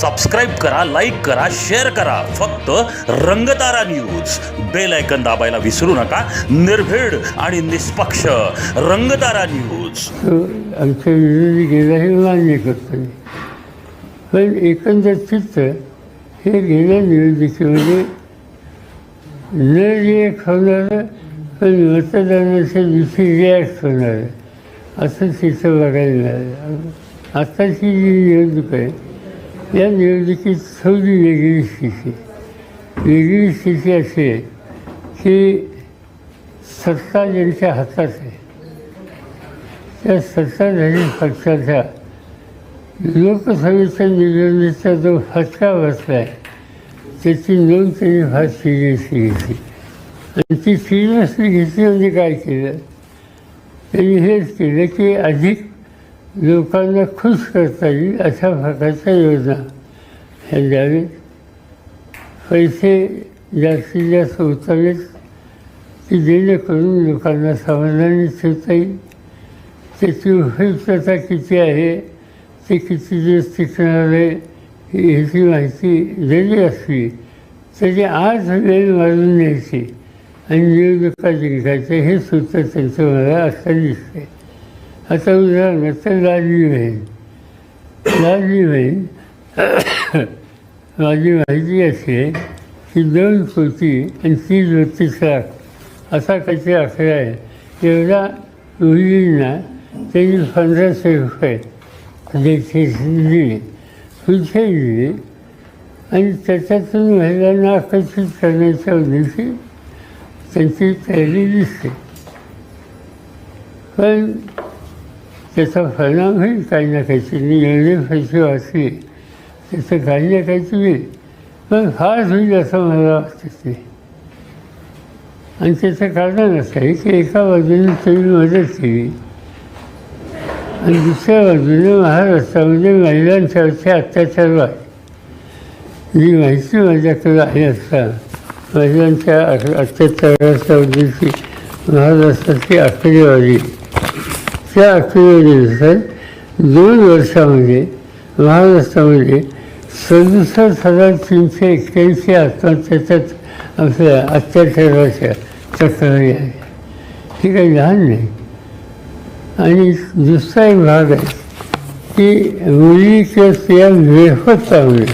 Subscribe करा like करा share करा. फक्त रंगतारा न्यूज बेल ऐकन दाबायला विसरू नका. निर्भीड आणि निष्पक्ष रंगतारा न्यूज आमच्या विरोधी गेला हे मान्य करतो मी पण एकंदर चित्र हे गेल्या निवडणुकीमध्ये म्हणजे न रिॲक्ट होणारं पण मतदानाच्या दिवशी रिॲक्ट होणारं असं चित्र बघायला मिळालं. आताची जी निवडणूक आहे या निवडणुकीत थोडी वेगळी स्थिती वेगळी स्थिती अशी आहे की सत्ता ज्यांच्या हातात आहे त्या सत्ताधारी पक्षाचा लोकसभेच्या निवडणुकीचा जो फटका बसला आहे त्याची नोंद त्यांनी फार सिरियसली घेतली आणि ती सिरियसली घेतली म्हणजे काय केलं त्यांनी हेच केलं की अधिक लोकांना खुश करता येईल अशा प्रकारच्या योजना. ह्या द्यावेत पैसे जास्तीत जास्त उचललेत की जेणेकरून लोकांना समाधानी ठेवता येईल. त्याची उपयुक्तता किती आहे? ते किती दिवस टिकणार आहे? ह्याची माहिती जरी असली तरी आज वेळ मारून न्यायची. आणि निवडणुका जिंकायचे हे सूत्र त्यांचं मला असं दिसते आता उदाहरणार्थ लाडली बहीण लाडली बहीण माझी माहिती असे की दोन कोटी आणि तीन बत्तीस लाख असा काहीतरी आकडा आहे. एवढा मुलींना त्यांनी पंधराशे रुपये द्यायचे दिले पुढचे दिले आणि त्याच्यातून महिलांना आकर्षित करण्याच्या उद्देशी त्यांची तयारी दिसते. पण त्याचा परिणाम होईल काही ना काहीतरी. एवढे पैसे वाचले त्याचं काही ना काहीतरी होईल. पण फार होईल असं मला वाटतं. ते आणि त्याचं कारण असं आहे की एका बाजूने तुम्ही मदत केली. आणि दुसऱ्या बाजूने महाराष्ट्रामध्ये महिलांच्यावरचे अत्याचार वाढले. जी माहिती माझ्याकडे आहे असता महिलांच्या अ- अत्याचाराच्या उद्देशी महाराष्ट्राची आकडेवारी. त्या आकडेवारीनुसार दोन वर्षामध्ये महाराष्ट्रामध्ये सदुसष्ट हजार तीनशे एक्क्याऐंशी आत्महत्याच्यात आपल्या अत्याचाराच्या तक्रारी आहे. हे काही लहान नाही. आणि दुसरा एक भाग आहे की मुली किंवा स्त्रिया वेफत होणे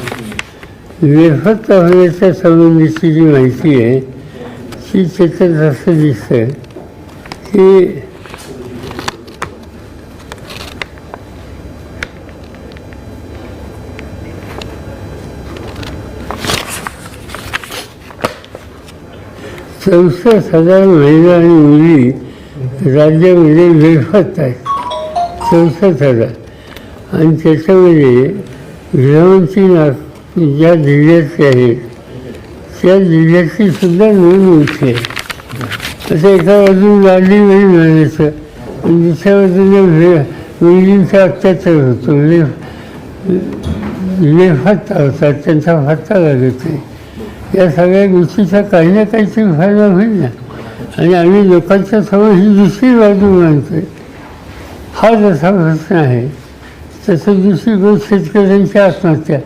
वेफत होण्याच्या संबंधीची जी माहिती आहे ती त्याच्यात असं दिसतं की चौसष्ट हजार महिला आणि मुली राज्यामध्ये बेफत आहेत. चौसष्ट हजार. आणि त्याच्यामध्ये गृहमंत्री नाग ज्या जिल्ह्याचे आहेत त्या जिल्ह्याची सुद्धा नोंद होती आहे. असं एका बाजून लाडली नाही म्हणायचं आणि दुसऱ्या बाजूने वेळ मुलींचा अत्याचार होतो. लेफ लेफत्ता होतात त्यांचा फत्ता लागत नाही या सगळ्या गोष्टीचा काही ना काहीतरी फायदा होईल ना. आणि आम्ही लोकांच्या समोर ही दुसरी बाजू मानतोय हा जसा प्रश्न आहे तसं दुसरी गोष्ट शेतकऱ्यांच्या आत्महत्या.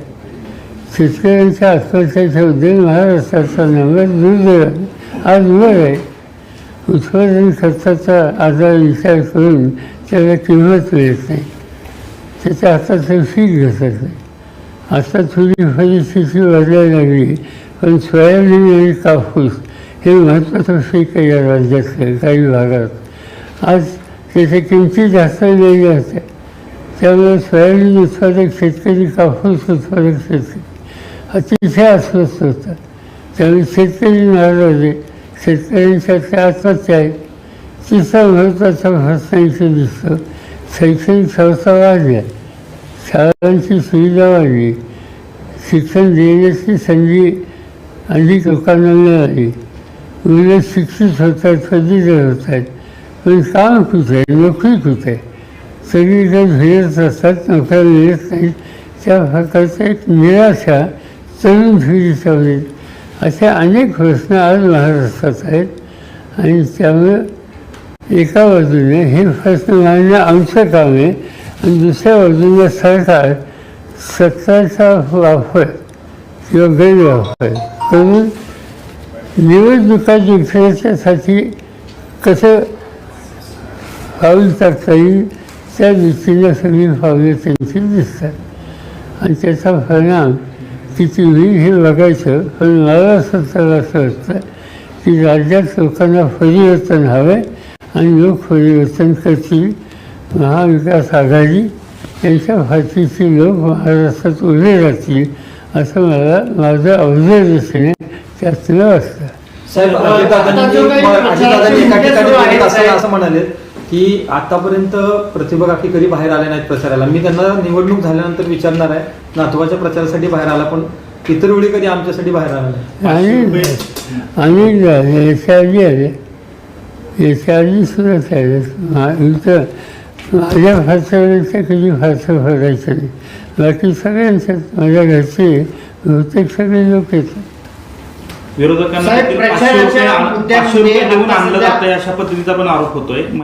शेतकऱ्यांच्या आत्महत्याच्या उद्योग महाराष्ट्राचा नंबर दुर्दैव आज वर आहे. उत्पादन खर्चाचा आजार विचार करून त्याला किंमत मिळत नाही. त्याच्या हाताचं फीक घेतत नाही आता थोडी परिस्थिती वाढायला लागली. पण सोयाबीन आणि कापूस हे महत्त्वाचं पीक आहे या राज्यातलं काही भागात. आज त्याच्या किमती जास्त वेगळ्या होत्या त्यामुळे सोयाबीन उत्पादक शेतकरी कापूस उत्पादक शेतकरी? अतिशय अस्वस्थ होता त्यामुळे शेतकरी नाराज होते शेतकऱ्यांच्या त्या आत्महत्या आहेत तिसरा महत्त्वाचा प्रश्न दिसतं. दिसतो शैक्षणिक संस्था वाढल्या शाळांची सुविधा वाढली. शिक्षण देण्याची संधी आणि लोकांना मिळाली मुलं शिक्षित होत आहेत पदवीधर होत आहेत पण काम कुठे आहे? नोकरी कुठे आहे? जर फिरत असतात नोकऱ्या मिळत नाही त्या प्रकारचा एक निराशा तरुण चावली अशा अनेक प्रश्न आज महाराष्ट्रात आहेत. आणि त्यामुळे एका बाजूने हे प्रश्न मांडणं आमचं काम आहे आणि दुसऱ्या बाजूने सरकार सत्ताचा वापर किंवा गैरवापर करून निवडणुका जिंकण्याच्यासाठी कसं पाऊल टाकता येईल त्या दृष्टीने सगळी पावलं त्यांची दिसतात. आणि त्याचा परिणाम किती होईल हे बघायचं पण मला स्वतःला असं वाटतं की राज्यात लोकांना परिवर्तन हवं आणि लोक परिवर्तन करतील. महाविकास आघाडी यांच्या फाशीची लोक महाराष्ट्रात उभे राहतील. असं मला माझं साहेब अजितदादांनी जो काही अजितदादांनी एका प्रचाराचे ठिकाणी बोलत असताना साहेब. असं म्हणाले की आतापर्यंत प्रतिभा काकी कधी बाहेर आल्या नाहीत प्रचाराला. मी त्यांना निवडणूक झाल्यानंतर विचारणार आहे नातवाच्या प्रचारासाठी बाहेर आला पण इतर वेळी कधी आमच्यासाठी बाहेर आला नाही. आणि आणि याच्या आधी आले याच्या आधी सुद्धा आले माझ्या फारसावरच्या कधी फारसं भरायचं नाही बाकी सगळ्यांच्यात माझ्या घरचे बहुतेक सगळे लोक येतात विरोधकांना साहेब, देखील पाचशे प्रचाराच्या आण- मुद्द्यामध्ये पाचशे रुपये देऊन आता आणलं सध्या- अशा पद्धतीचा पण आरोप होतोय.